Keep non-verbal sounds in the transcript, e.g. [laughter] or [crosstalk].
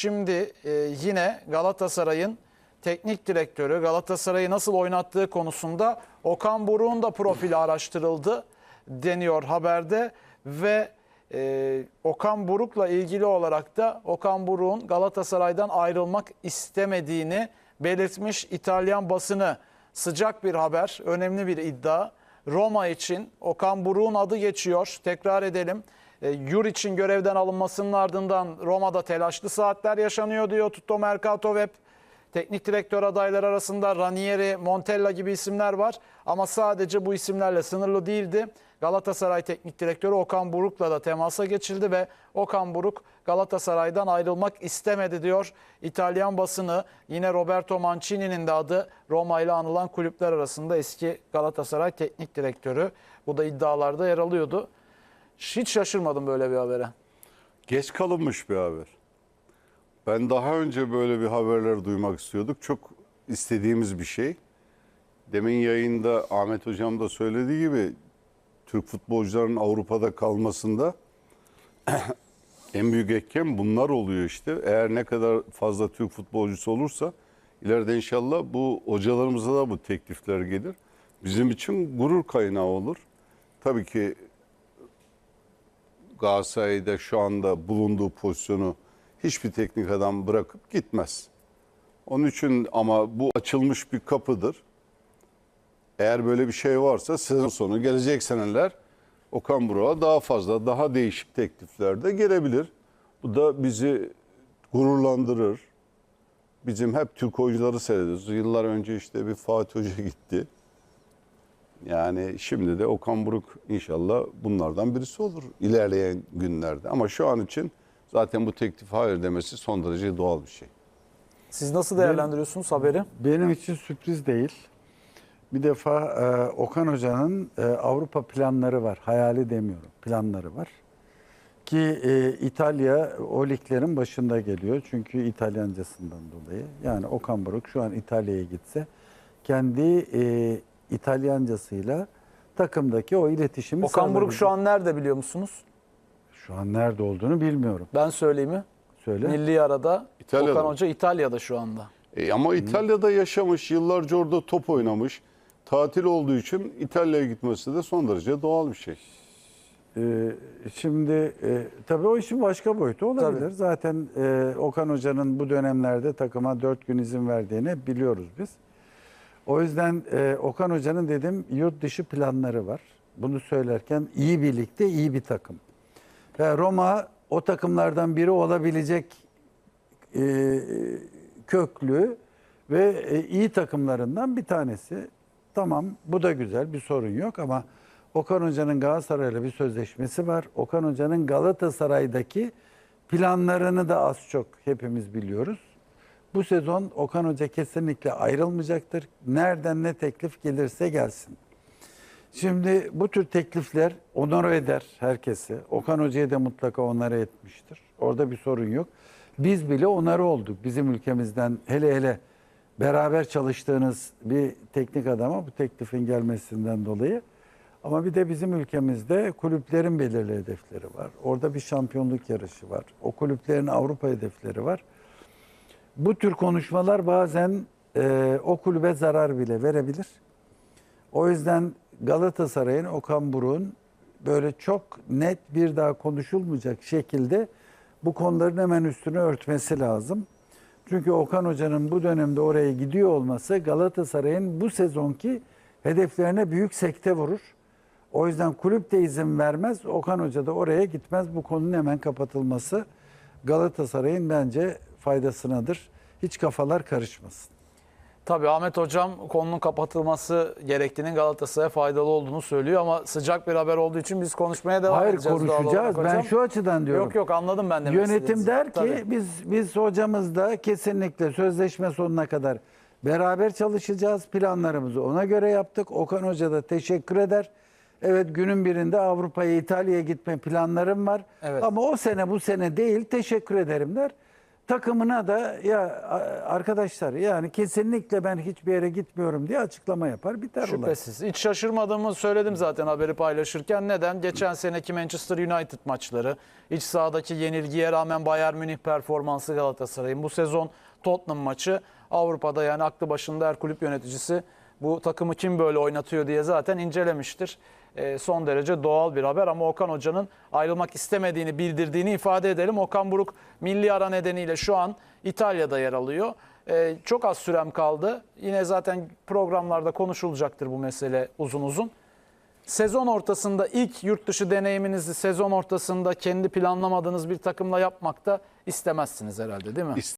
şimdi e, yine Galatasaray'ın teknik direktörü Galatasaray'ı nasıl oynattığı konusunda Okan Buruk'un da profili araştırıldı deniyor haberde ve e, Okan Buruk'la ilgili olarak da Okan Buruk'un Galatasaray'dan ayrılmak istemediğini belirtmiş İtalyan basını. Sıcak bir haber, önemli bir iddia. Roma için Okan Buruk'un adı geçiyor. Tekrar edelim. E, Juric'in görevden alınmasının ardından Roma'da telaşlı saatler yaşanıyor diyor Tutto Mercato Web. Teknik direktör adayları arasında Ranieri, Montella gibi isimler var. Ama sadece bu isimlerle sınırlı değildi. Galatasaray Teknik Direktörü Okan Buruk'la da temasa geçildi ve Okan Buruk Galatasaray'dan ayrılmak istemedi diyor İtalyan basını. Yine Roberto Mancini'nin de adı Roma ile anılan kulüpler arasında eski Galatasaray Teknik Direktörü. Bu da iddialarda yer alıyordu. Hiç şaşırmadım böyle bir habere. Geç kalınmış bir haber. Ben daha önce böyle bir haberler duymak istiyorduk. Çok istediğimiz bir şey. Demin yayında Ahmet Hocam da söylediği gibi Türk futbolcuların Avrupa'da kalmasında [clears throat] en büyük etken bunlar oluyor işte. Eğer ne kadar fazla Türk futbolcusu olursa ileride inşallah bu hocalarımıza da bu teklifler gelir. Bizim için gurur kaynağı olur. Tabii ki Galatasaray'da şu anda bulunduğu pozisyonu hiçbir teknik adam bırakıp gitmez. Onun için ama bu açılmış bir kapıdır. Eğer böyle bir şey varsa sezon sonu gelecek seneler Okan Buruk'a daha fazla, daha değişik teklifler de gelebilir. Bu da bizi gururlandırır. Bizim hep Türk oyuncuları seyrediyoruz. Yıllar önce işte bir Fatih Hoca gitti. Yani şimdi de Okan Buruk inşallah bunlardan birisi olur ilerleyen günlerde. Ama şu an için zaten bu teklif hayır demesi son derece doğal bir şey. Siz nasıl değerlendiriyorsunuz haberi? Benim için sürpriz değil. Bir defa e, Okan Hoca'nın e, Avrupa planları var. Hayali demiyorum. Planları var. Ki e, İtalya o liglerin başında geliyor. Çünkü İtalyancasından dolayı. Yani Okan Buruk şu an İtalya'ya gitse kendi e, İtalyancasıyla takımdaki o iletişimi Okan Buruk şu an nerede biliyor musunuz? Şu an nerede olduğunu bilmiyorum. Ben söyleyeyim mi? Söyle. Milli arada İtalya'da Okan? Hoca İtalya'da şu anda. E ama İtalya'da yaşamış, yıllarca orada top oynamış. Tatil olduğu için İtalya'ya gitmesi de son derece doğal bir şey. Ee, şimdi e, tabii o işin başka boyutu olabilir. Tabii. Zaten e, Okan Hoca'nın bu dönemlerde takıma dört gün izin verdiğini biliyoruz biz. O yüzden e, Okan Hoca'nın dedim yurt dışı planları var. Bunu söylerken iyi birlikte iyi bir takım. Ve Roma o takımlardan biri olabilecek e, köklü ve e, iyi takımlarından bir tanesi. Tamam bu da güzel bir sorun yok ama Okan Hoca'nın Galatasaray'la bir sözleşmesi var. Okan Hoca'nın Galatasaray'daki planlarını da az çok hepimiz biliyoruz. Bu sezon Okan Hoca kesinlikle ayrılmayacaktır. Nereden ne teklif gelirse gelsin. Şimdi bu tür teklifler onore eder herkesi. Okan Hoca'yı da mutlaka onore etmiştir. Orada bir sorun yok. Biz bile onarı olduk. Bizim ülkemizden hele hele beraber çalıştığınız bir teknik adama bu teklifin gelmesinden dolayı. Ama bir de bizim ülkemizde kulüplerin belirli hedefleri var. Orada bir şampiyonluk yarışı var. O kulüplerin Avrupa hedefleri var. Bu tür konuşmalar bazen e, o kulübe zarar bile verebilir. O yüzden Galatasaray'ın Okan Buruk'un böyle çok net bir daha konuşulmayacak şekilde bu konuların hemen üstünü örtmesi lazım. Çünkü Okan Hoca'nın bu dönemde oraya gidiyor olması Galatasaray'ın bu sezonki hedeflerine büyük sekte vurur. O yüzden kulüp de izin vermez. Okan Hoca da oraya gitmez. Bu konunun hemen kapatılması Galatasaray'ın bence faydasınadır. Hiç kafalar karışmasın. Tabii Ahmet Hocam konunun kapatılması gerektiğinin Galatasaray'a faydalı olduğunu söylüyor ama sıcak bir haber olduğu için biz konuşmaya devam Hayır edeceğiz. doğal konuşacağız. Ben hocam. şu açıdan diyorum. Yok yok anladım ben demek Yönetim der ki Tabii. biz biz hocamız da kesinlikle sözleşme sonuna kadar beraber çalışacağız. Planlarımızı ona göre yaptık. Okan Hoca da teşekkür eder. Evet günün birinde Avrupa'ya, İtalya'ya gitme planlarım var. Evet. Ama o sene bu sene değil teşekkür ederim der. Takımına da ya arkadaşlar yani kesinlikle ben hiçbir yere gitmiyorum diye açıklama yapar biter olay. Şüphesiz. Hiç şaşırmadığımı söyledim zaten haberi paylaşırken. Neden? Geçen seneki Manchester United maçları, iç sahadaki yenilgiye rağmen Bayern Münih performansı Galatasaray'ın. Bu sezon Tottenham maçı Avrupa'da yani aklı başında her kulüp yöneticisi bu takımı kim böyle oynatıyor diye zaten incelemiştir. Ee, son derece doğal bir haber ama Okan Hoca'nın ayrılmak istemediğini bildirdiğini ifade edelim. Okan Buruk milli ara nedeniyle şu an İtalya'da yer alıyor. Ee, çok az sürem kaldı. Yine zaten programlarda konuşulacaktır bu mesele uzun uzun. Sezon ortasında ilk yurt dışı deneyiminizi sezon ortasında kendi planlamadığınız bir takımla yapmakta istemezsiniz herhalde değil mi?